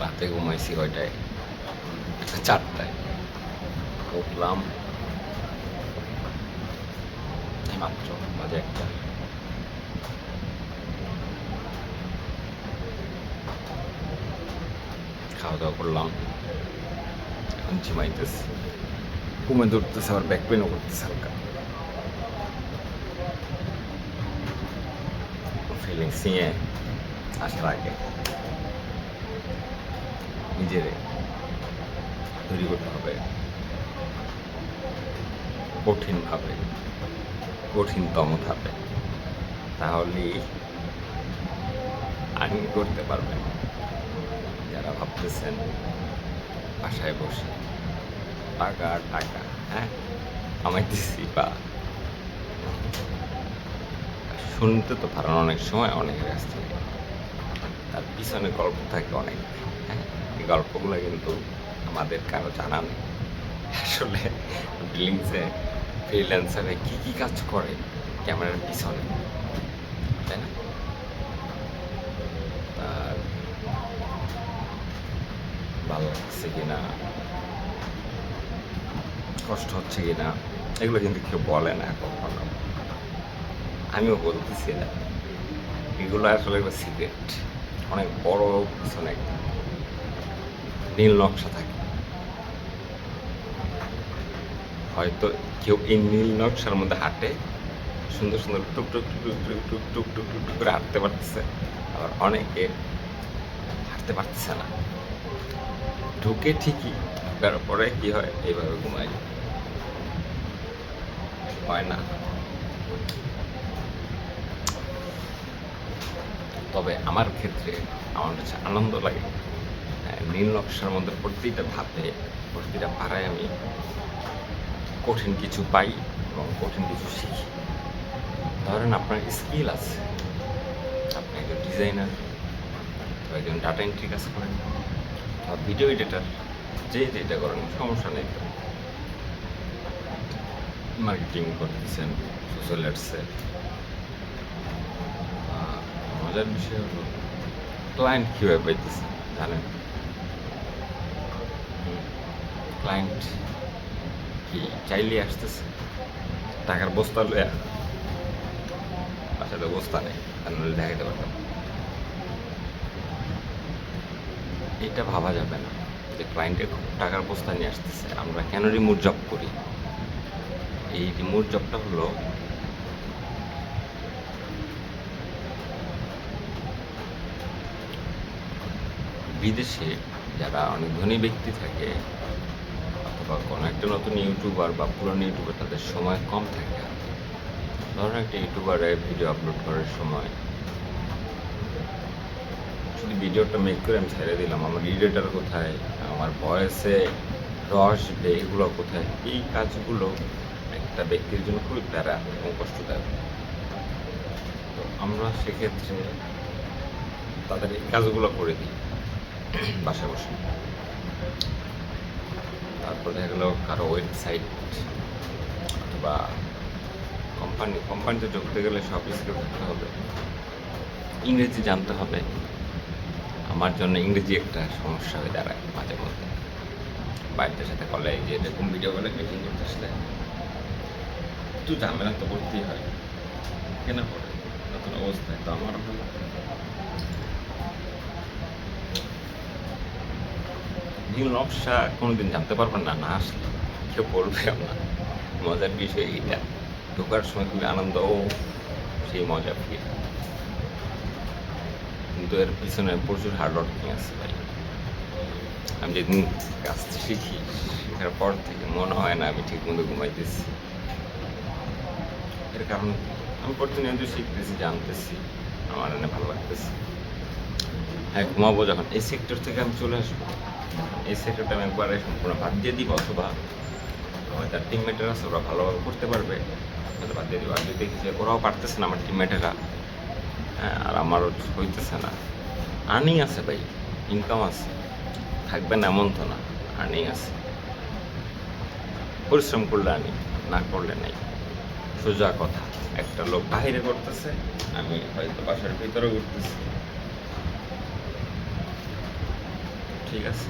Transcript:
রাতে ঘুমাইছি কয়টায় চারটায় উঠলাম এই মাত্র বাজে একটা খাওয়া দাওয়া করলাম এখন ঝিমাইতেছি ঘুমে ধরতেছে আবার ব্যাক পেনও করতেছে হালকা ফিলিংস নিয়ে আসার আগে নিজের তৈরি করতে হবে। কঠিনভাবে, কঠিনতম ধাপে। তাহলেই আর্নিং করতে পারবেন? যারা ভাবতেছেন বাসায় বসে টাকা আর টাকা হ্যাঁ? কামাইতেছি বা শুনতে তো পারেন অনেক সময় অনেকের কাছ থেকে তার পিছনে গল্প থাকে অনেক। গল্পগুলো কিন্তু আমাদের কারও জানা নেই। আসলে বিলিংসে ফ্রিল্যান্সারে কী কী কাজ করে ক্যামেরার পিছনে, তাই না? তার ভালো লাগছে কিনা, কষ্ট হচ্ছে কিনা, এগুলো কিন্তু কেউ বলে না কখনো। আমিও বলতেছি না এগুলো আসলে একটা সিক্রেট অনেক বড় পিছনে একটা নীল নকশা থাকে হয়তো কেউ এই নীল নকশার মধ্যে হাঁটে সুন্দর সুন্দর টুক টুক টুক টুক টুক টুক টুক টুক টুক করে হাঁটতে পারতেছে আবার অনেকে হাঁটতে পারতেছে না ঢুকে ঠিকই ঢোকার পরে কি হয় এইভাবে ঘুমায় হয় না তবে আমার ক্ষেত্রে আমার কাছে আনন্দ লাগে হ্যাঁ, নীল নকশার মধ্যে প্রতিটা ধাপে প্রতিটা পাড়ায় আমি কঠিন কিছু পাই এবং কঠিন কিছু শিখি। ধরেন আপনার স্কিল আছে। আপনি একজন ডিজাইনার একজন ডাটা এন্ট্রি কাজ করেন বা ভিডিও এডিটার, যে যেটা করেন, সমস্যা নেই। মার্কেটিং করতেছেন, সোশ্যাল অ্যাডসে। মজার বিষয় হলো, ক্লায়েন্ট কীভাবে পাইতেছে, জানেন? ক্লায়েন্ট কি চাইলে আসতেছে? টাকার বস্তা লয়া আসলে বস্তা নেই আর দেখাইতে পারতাম। এটা ভাবা যাবে না যে ক্লায়েন্টের খুব টাকার বস্তা নিয়ে আসতেছে, আমরা কেন রিমোট জব করি? এই রিমোট জবটা হলো বিদেশে যারা অনেক ধনী ব্যক্তি থাকে অথবা কোনো একটা নতুন ইউটিউবার বা পুরনো ইউটিউবার তাদের সময় কম থাকে। ধরুন একটা ইউটিউবারে ভিডিও আপলোড করার সময় শুধু ভিডিওটা মেক করে আমি ছেড়ে দিলাম, আমার এডিটার কোথায়? আমার ভয়েসে রস বে, এগুলো কোথায়? এই কাজগুলো একটা ব্যক্তির জন্য খুবই প্যারা এবং কষ্টদায়ক। তো আমরা সেক্ষেত্রে তাদের এই কাজগুলো করে দিই, বাসায় বসে। তারপর দেখা গেলো কারও ওয়েবসাইট অথবা কোম্পানি কোম্পানিতে ঢুকতে গেলে সব স্কিল থাকতে হবে। ইংরেজি জানতে হবে। আমার জন্য ইংরেজি একটা সমস্যা হয়ে দাঁড়ায় মাঝে মধ্যে। বাড়িতে সাথে কলে যে এরকম ভিডিও কলে মিটিং করতে আসলে একটু ঝামেলা তো করতেই হয়। কেন পড়ে নতুন অবস্থায় তো আমার নীল নকশা কোনোদিন জানতে পারবেন না না আসলে কেউ বলবে না মজার বিষয় এইটা। ঢোকার সময় খুবই আনন্দ, ও সেই মজা ফিরে কিন্তু এর পিছনে প্রচুর হার্ড ওয়ার্কিং আছে ভাই। আমি যেদিন কাজ শিখি, শেখার পর থেকে মনে হয় না আমি ঠিক মতো ঘুমাইতেছি। এর কারণ? আমি প্রতিনিয়ত শিখতেছি, জানতেছি, আমার এনে ভালো লাগতেছে। হ্যাঁ ঘুমাবো যখন। এই সেক্টর থেকে আমি চলে আসব। এই সম্পূর্ণ বাদ দিয়ে দিব অথবা আছে ভালোভাবে করতে পারবে। হয়তো বাদ দিয়ে দিব। আর যদি যে ওরাও পারতেছে না আমার টিমমেটেরা হ্যাঁ আর হইতেছে না। আর্নিং আছে ভাই ইনকাম আছে। থাকবে না এমন তো না আর্নিং আছে। পরিশ্রম করলে আনি না করলে নাই। সোজা কথা, একটা লোক বাইরে করতেছে, আমি হয়তো বাসার ভিতরে করতেছি ঠিক আছে।